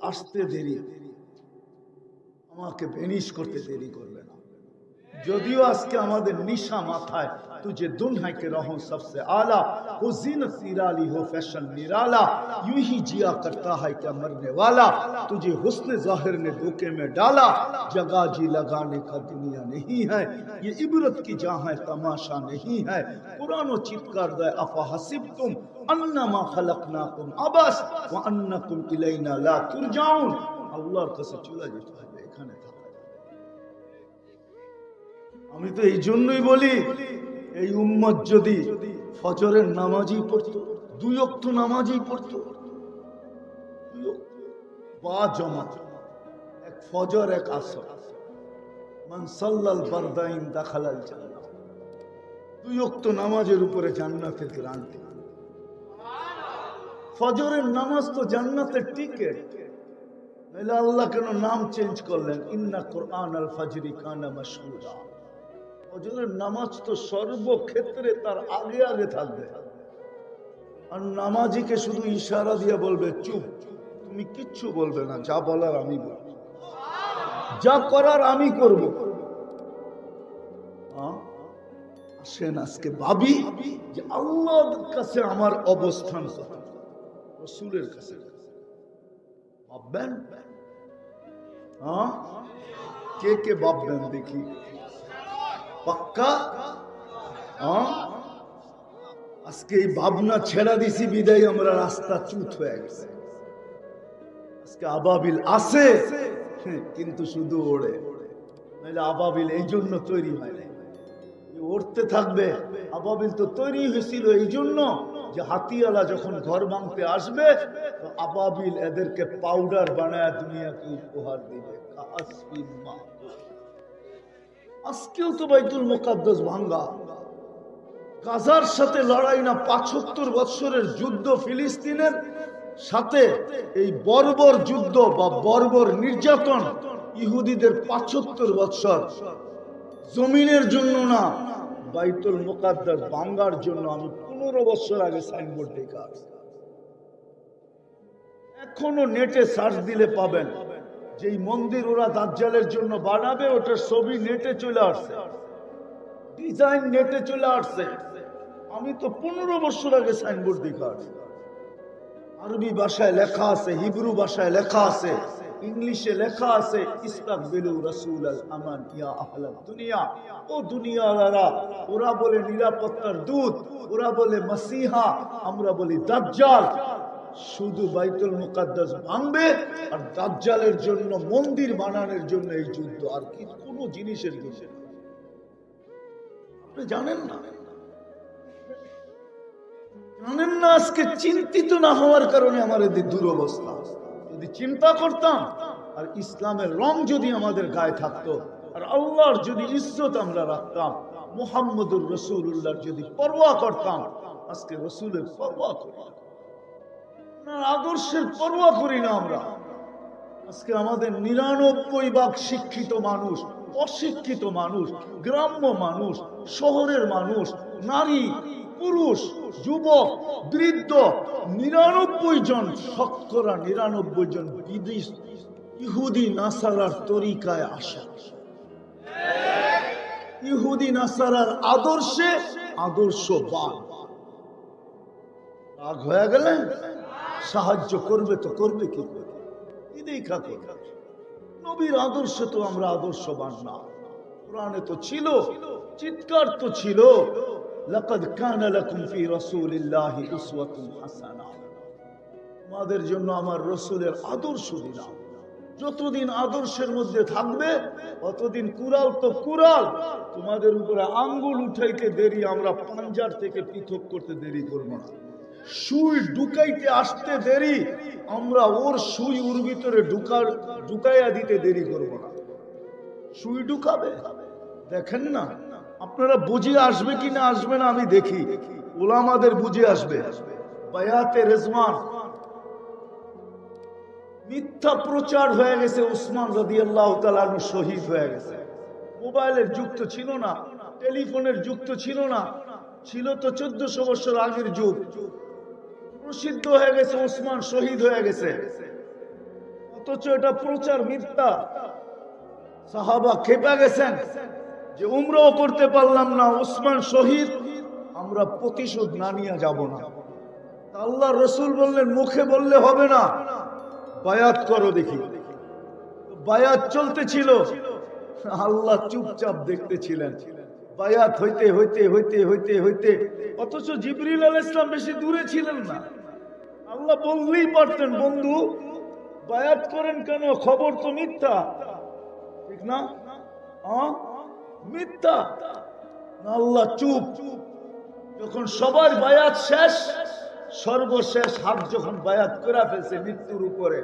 আসতে দেরি। আমাকে বেনিশ করতে দেরি করবে না। جو دیو اس کے যদিও نیشہ ماتھا ہے تجھے তুঝে کے رہوں سب سے আলা ہو زینت নিরালি ہو فیشن নিরালা یوں ہی جیا کرتا ہے کیا مرنے والا تجھے حسن ظاہر نے دھوکے میں ڈالا جگہ جی لگانے کا دنیا نہیں ہے یہ عبرت کی جہاں ہے تماشا نہیں ہے قرآن و چپ کر دائے افا حسب تم انما خلقناکم عبس وانکم الینا لا ترجعون، اللہ قصد چلا جیتا ہے۔ আমি তো এই জন্যই বলি, এই উম্মত যদি ফজরের নামাজই পড়তো, দুই অক্ত নামাজই পড়তো বা জমা এক ফজর, এক আসর। মান সাল্লাল বারদাইন জান্নাত দুই অক্ত নামাজের উপরে জান্নাতের গ্রান্টি ফজরের নামাজ তো জান্নাতের টিকেট নাহলে আল্লাহ কেন নাম চেঞ্জ করলেন? ইন্না কোরআন আল ফাজরি কানা মাসহুদা ফজরের নামাজ তো সর্বক্ষেত্রে তার আগে আগে থাকবে। আর নামাজিকে শুধু ইশারা দিয়ে বলবে, চুপ, তুমি কিচ্ছু বলবে না, যা বলার আমি বলব। যা করার আমি করব? আসেন আজকে ভাবি যে আল্লাহর কাছে আমার অবস্থান রসুলের কাছে। ভাববেন? কে কে ভাববেন দেখি। পাক্কা? আজকে এই ভাবনা ছেড়া দিছি, বিদায়, আমরা রাস্তা চুত হয়ে গেছে। আজকে আবাবিল আছে, কিন্তু শুধু ওড়ে। নাহলে আবাবিল এই জন্য তৈরি হয় নাই। এ উড়তে থাকবে, আবাবিল তো তৈরি হয়েছিল এই জন্য যে হাতিয়ালা যখন ঘর ভাঙতে আসবে, তো আবাবিল এদেরকে পাউডার বানায় দুনিয়াকে উপহার দিবে। মাহবুব। আজকেও তো বাইতুল মোকাদ্দাস ভাঙ্গা। গাজার সাথে লড়াই না পাঁচাত্তর বৎসরের যুদ্ধ ফিলিস্তিনের, সাথে এই বর্বর যুদ্ধ বা বর্বর নির্যাতন ইহুদিদের পাঁচাত্তর বৎসর। জমিনের জন্য না, বাইতুল মোকাদ্দাস ভাঙ্গার জন্য আমি পনেরো বছর আগে সাইনবোর্ড দেখে আসছি। এখনও নেটে সার্চ দিলে পাবেন। যে এই মন্দির ওরা দাজ্জালের জন্য বানাবে, ওটার ছবি নেটে চলে আসছে। ডিজাইন নেটে চলে আসছে। আমি তো পনেরো বছর আগে সাইনবোর্ড দেখে আসছি আরবি ভাষায় লেখা আছে, হিব্রু ভাষায় লেখা আছে, ইংলিশে লেখা আছে, ইস্তাকবিলু রাসূল আল আমান ইয়া আহলাদ দুনিয়া। ও দুনিয়াওয়ালারা ওরা বলে নিরাপত্তার দূত, ওরা বলে মাসিহা, আমরা বলি দাজ্জাল। শুধু বাইতুল মুকাদ্দাস ভাঙবে আর দাজ্জালের জন্য, মন্দির বানানোর জন্য এই যুদ্ধ আর কি, কোনো জিনিসের না। আপনি জানেন না? জানেন না আজকে চিন্তিত না হওয়ার কারণে আমার এদের দুরবস্থা? যদি চিন্তা করতাম, আর ইসলামের রং যদি আমাদের গায়ে থাকতো, আর আল্লাহর যদি ইজ্জত আমরা রাখতাম, মুহাম্মদুর রসুল্লাহর যদি পরোয়া করতাম, আজকে রসুলের পরোয়া করি আদর্শের পরোয়া করি না আমরা। আজকে আমাদের নিরানব্বই ভাগ শিক্ষিত মানুষ, অশিক্ষিত মানুষ, গ্রাম্য মানুষ, শহরের মানুষ, নারী, পুরুষ, যুবক, বৃদ্ধ, নিরানব্বই জন, শতকরা নিরানব্বই জন বিদেশ ইহুদি নাসারার তরিকায় আসা। ইহুদি নাসারার আদর্শে আদর্শবান। রাগ হয়ে গেলেন সাহায্য করবে তো করবে কি করবে নবীর আদর্শে তো আমরা আদর্শবান না। কোরআনে তো ছিল, চিৎকার তো ছিল। তোমাদের জন্য আমার আদর্শ যতদিন আদর্শের মধ্যে থাকবে কুরাল তো তোমাদের উপরে আঙ্গুল দেরি, আমরা পাঞ্জার থেকে পৃথক করতে দেরি করব না। সুই ঢুকাইতে আসতে দেরি, আমরা ওর সুই ওর ভিতরে ঢুকার, ঢুকাইয়া দিতে দেরি করব না। সুই ঢুকাবে? দেখেন না, আপনারা বুঝে আসবে কি না আসবে না আমি দেখি। ওলামাদের বুঝে আসবে। বায়াতে রেজমান মিথ্যা প্রচার হয়ে গেছে উসমান রদি আল্লাহ শহীদ হয়ে গেছে। মোবাইলের যুগ তো ছিল না, টেলিফোনের যুগ তো ছিল না, ছিল তো চোদ্দশো বছর আগের যুগ। প্রসিদ্ধ হয়ে গেছে উসমান শহীদ হয়ে গেছে। অথচ এটা প্রচার মিথ্যা। সাহাবা খেপে গেছেন যে উমরাও করতে পারলাম না উসমান শহীদ, আমরা প্রতিশোধ না নিয়ে যাব না। আল্লাহ রসুল বললেন, মুখে বললে হবে না, বায়াত করো দেখি। বায়াত চলতেছিল, আল্লাহ চুপচাপ দেখতেছিলেন। বায়াত হইতে হইতে হইতে হইতে হইতে, অথচ জিবরিল আল ইসলাম বেশি দূরে ছিলেন না। আল্লাহ বললেই পারতেন, বন্ধু, বায়াত করেন কেন? খবর তো মিথ্যা। ঠিক না? মিথ্যা। আল্লাহ চুপ। যখন সবার বায়াত শেষ, সর্বশেষ হাত যখন বায়াত করা ফেলছে মৃত্যুর উপরে,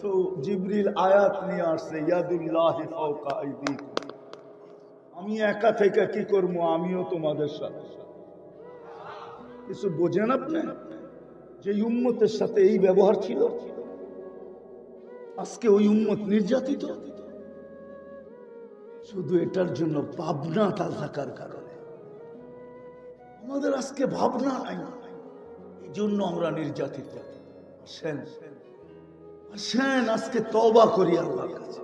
তো জিবরিল আয়াত নিয়ে আসছে, ইয়াদুল্লাহি আমি একা থেকে কি করব? আমিও তোমাদের সাথে। কিছু বোঝেন আপনি? যে উম্মতের সাথে এই ব্যবহার ছিল। আজকে ওই উম্মত নির্যাতিত। শুধু এটার জন্য ভাবনা তা থাকার কারণে। আমাদের আজকে ভাবনা নাই। এই জন্য আমরা নির্যাতিত। আসেন। আসেন, আজকে তবা করি আল্লাহ কাছে।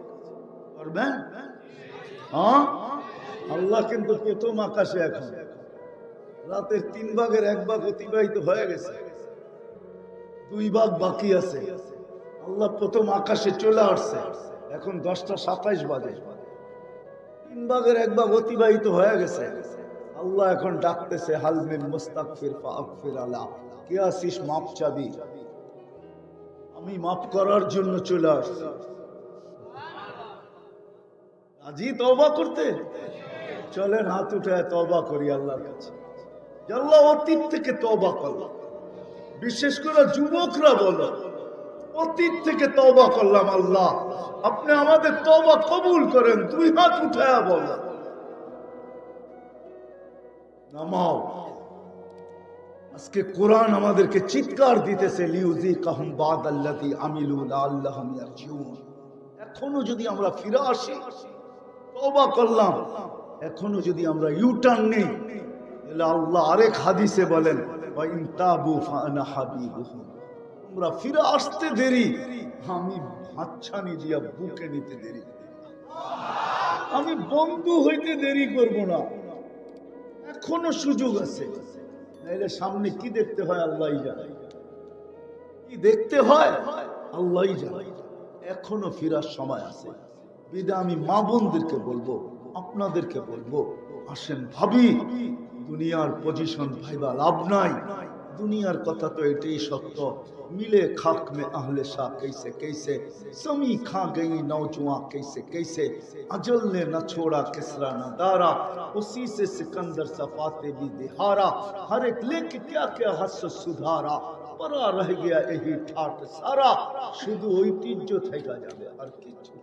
করবেন হ্যাঁ? আল্লাহ কিন্তু প্রথম আকাশে এখন। রাতের তিন ভাগের এক ভাগ অতিবাহিত হয়ে গেছে। দুই ভাগ বাকি আছে। আল্লাহ প্রথম আকাশে চলে আসছে। এখন দশটা সাতাইশ বাজে। তিন ভাগের এক ভাগ অতিবাহিত হয়ে গেছে। আল্লাহ এখন ডাকতেছে হালমিন মুস্তাকফির ফাগফির আলা কে আসিস মাপ চাবি। আমি মাফ করার জন্য চলে আসছি। আজি তওবা করতে? চলেন, হাত উঠে তবা করি আল্লাহর কাছে। আল্লাহ অতীত থেকে তবা করলাম বিশেষ করে যুবকরা বলো, অতীত থেকে তবা করলাম আল্লাহ। আপনি আমাদের তবা কবুল করেন, দুই হাত উঠায়া বলো। নামাও। আজকে কোরআন আমাদেরকে চিৎকার দিতেছে লিউজি কাহুম বাদ আল্লাতি আমিলু লাআল্লাহুম ইয়ারজিউন এখনও যদি আমরা ফিরে আসি, তওবা করলাম, এখনও যদি আমরা ইউটার্ন নেই আল্লাহ আরেক হাদিসে বলেন তোমরা ফিরে আসতে দেরি, আমি হাতছানি দিয়া বুকে নিতে দেরি। আমি বন্ধু হইতে দেরি করব না। এখনও সুযোগ আছে। সামনে কি দেখতে হয় আল্লাহ জানে। কি দেখতে হয় আল্লাহ জানে। এখনও ফিরার সময় আছে। বিদা আমি মা বোনদেরকে বলব, আপনাদেরকে বলব আসেন ভাবি দুনিয়ার পজিশন ভাইবা লাভ নাই দুনিয়ার কথা তো এটাই সত্য মিলে খাক মে আহলে শাহ কেসে কেসে সমি খা গে নৌচুয়া কেসে কেসে আজল নে না ছোড়া কেসরা না দারা উসি সে সিকন্দর সফাতে ভি দিহারা হর এক লেক ক্যা ক্যা হস সুধারা পরা রহ গিয়া এহি ঠাট সারা শুধু ঐতিহ্য থেকা যাবে আর কিছু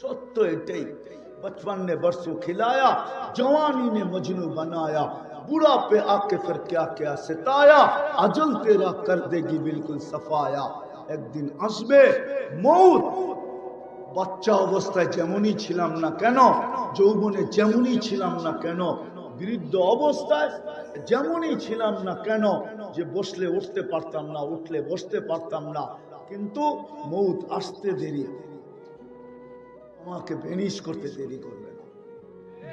সত্য এটাই بچپن نے برسوں کھلایا، جوانی نے مجنو بنایا بڑا پہ آ کے پھر کیا کیا ستایا اجل تیرا کر دے گی بالکل صفایا۔ ایک دن عزب موت۔ بچہ অবস্থায় যেমনই ছিলাম جمونی چھلام نہ کہنو۔ ছিলাম না কেন বৃদ্ধ অবস্থায় যেমনই ছিলাম না কেন যে বসলে উঠতে পারতাম না উঠলে বসতে পারতাম না কিন্তু মৌত আসতে دیری আমাকে বেনিশ করতে দেরি করবে না।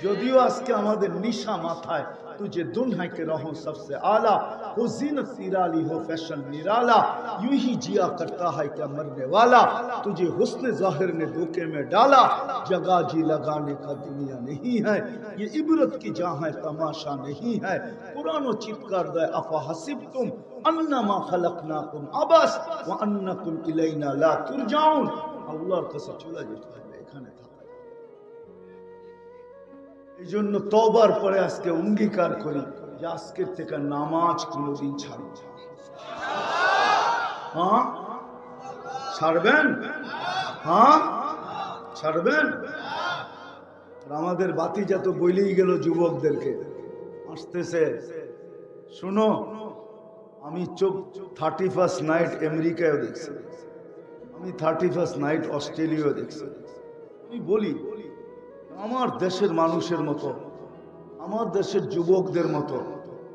যদিও আজকে আমাদের নিশা মাথায় তুঝে دنیا کے رہوں سب سے اعلیٰ ہو زینت نیرالی ہو فیشن نرالا یوں ہی جیا کرتا ہے کیا مرنے والا تجھے حسن ظاہر نے دھوکے میں ڈالا جگہ جی لگانے کا دنیا نہیں ہے یہ عبرت کی جاں ہے تماشا نہیں ہے قرآن و چپکار دے افا حسب تم انما خلقناکم عبس وانکم الینا لا ترجعون اللہ قصد چلا جیتا ہے এখানে থাকা। এই জন্য তবার পরে আজকে অঙ্গীকার করি যে আজকের থেকে নামাজ কোনোদিন ছাড়ব হ্যাঁ? ছাড়বেন? হ্যাঁ? ছাড়বেন? আমাদের বাতি যত বইলেই গেল যুবকদেরকে। আসতেছে। শুনো, আমি চোখ থার্টি ফার্স্ট নাইট আমেরিকায় দেখছি। আমি থার্টি ফার্স্ট নাইট অস্ট্রেলিয়াও দেখছি। আমি বলি, আমার দেশের মানুষের মতো, আমার দেশের যুবকদের মতো,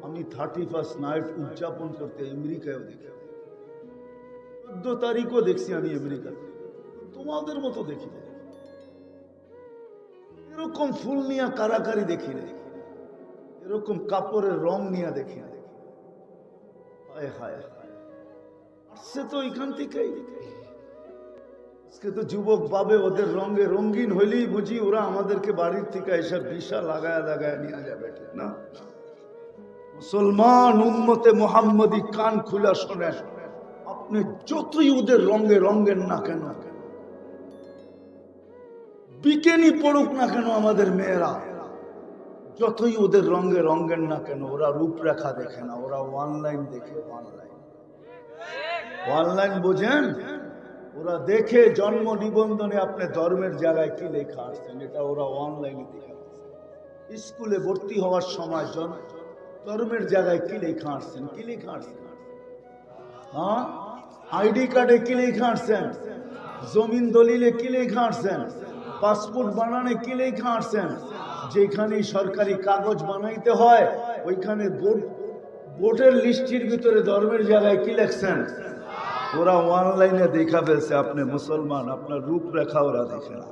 আমি থার্টি ফার্স্ট নাইট উদযাপন করতে আমেরিকায়ও দেখি। চোদ্দ তারিখও দেখছি আমি আমেরিকাতে। তোমাদের মতো দেখি। এরকম ফুল নিয়ে কারাকারি দেখি না। এরকম কাপড়ের রং নিয়ে দেখি না। হায় হায় হায়। আসছে তো এখান থেকেই। আজকে তো যুবক পাবে, ওদের রঙে রঙিন হইলেই বুঝি ওরা আমাদেরকে বাড়ির থেকে এসব বিশা লাগায় লাগায় নিয়ে যাবে, ঠিক না? মুসলমান উম্মতে মোহাম্মদী কান খুলা শোনেন আপনি যতই ওদের রঙে রঙেন না কেন, বিকেনি পড়ুক না কেন আমাদের মেয়েরা, যতই ওদের রঙে রঙেন না কেন, ওরা রূপরেখা দেখে না, ওরা অনলাইন দেখে অনলাইন অনলাইন বোঝেন? ওরা দেখে জন্ম নিবন্ধনে আপনি ধর্মের জায়গায় কি লেখা আসছেন? এটা ওরা অনলাইনে দেখে। স্কুলে ভর্তি হওয়ার সময় ধর্মের জায়গায় কি লেখা আসছেন? কি লেখা আসছেন? হ্যাঁ? আইডি কার্ডে কি লেখা আসছেন? জমিন দলিলে কি লেখা আসছেন? পাসপোর্ট বানানে কি লেখা আসছেন? যেখানে সরকারি কাগজ বানাইতে হয়, ওইখানে ভোট ভোটের লিস্টির ভিতরে ধর্মের জায়গায় কি লেখছেন? ওরা অনলাইনে দেখা ফেলছে আপনি মুসলমান আপনার রূপরেখা ওরা দেখে না